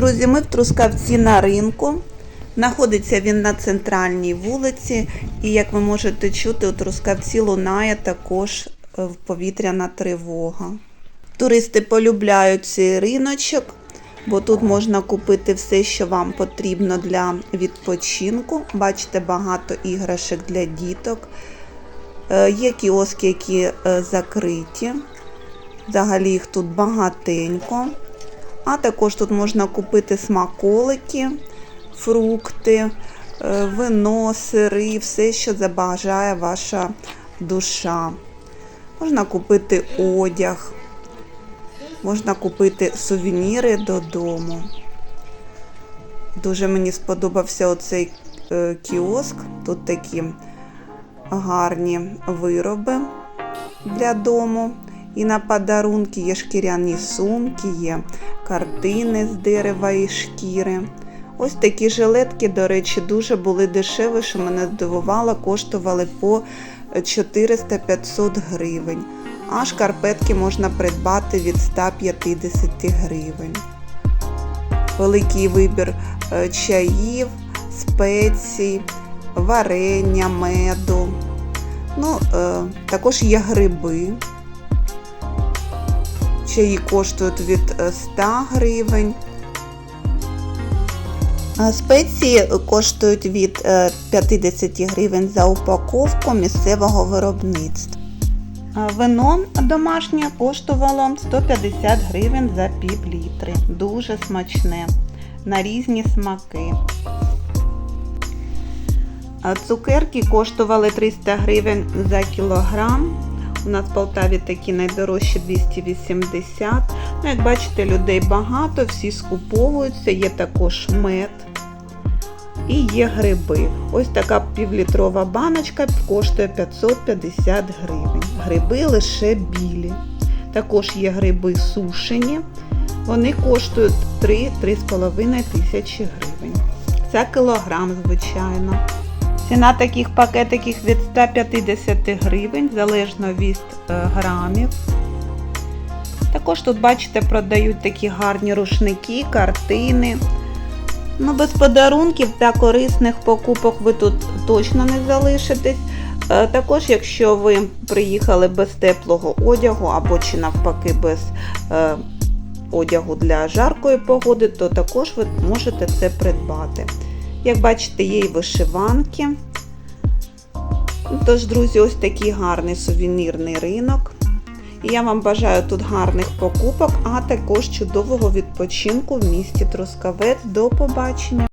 Друзі, ми в Трускавці на ринку. Знаходиться він на центральній вулиці, і як ви можете чути, у Трускавці лунає також е, повітряна тривога. Туристи полюбляють цей риночок, бо тут можна купити все, що вам потрібно для відпочинку. Бачите, багато іграшок для діток. Е, Є кіоски, які е, закриті. Взагалі їх тут багатенько. А також тут можна купити смаколики, фрукти, е, вино, сири, все, що забажає ваша душа. Можна купити одяг, можна купити сувеніри додому. Дуже мені сподобався оцей е, кіоск. Тут такі гарні вироби для дому. І на подарунки є шкіряні сумки, є картини з дерева і шкіри. Ось такі жилетки, до речі, дуже були дешеві, що мене здивувало, коштували по 400-500 гривень. А шкарпетки можна придбати від 150 гривень. Великий вибір е, чаїв, спецій, варення, меду. Ну, е, також є гриби. Чаї коштують від е, 100 гривень. Спеції коштують від е, 50 гривень за упаковку місцевого виробництва. Вино домашнє коштувало 150 гривень за пів літри. Дуже смачне. На різні смаки. Цукерки коштували 300 гривень за кілограм. У нас в Полтаві такі найдорожчі 280. Ну, як бачите, людей багато, всі скуповуються, є також мед і є гриби. Ось така півлітрова баночка коштує 550 гривень. Гриби лише білі. Також є гриби сушені. Вони коштують 3-3,5 тисячі гривень. Це кілограм, звичайно. Ціна таких пакетиків від 150 гривень, залежно від е, грамів. Також тут, бачите, продають такі гарні рушники, картини. Ну, без подарунків та корисних покупок ви тут точно не залишитесь. Е, Також, якщо ви приїхали без теплого одягу або чи навпаки без е, одягу для жаркої погоди, то також ви можете це придбати. Як бачите, є і вишиванки. Тож, друзі, ось такий гарний сувенірний ринок. І я вам бажаю тут гарних покупок, а також чудового відпочинку в місті Трускавець. До побачення!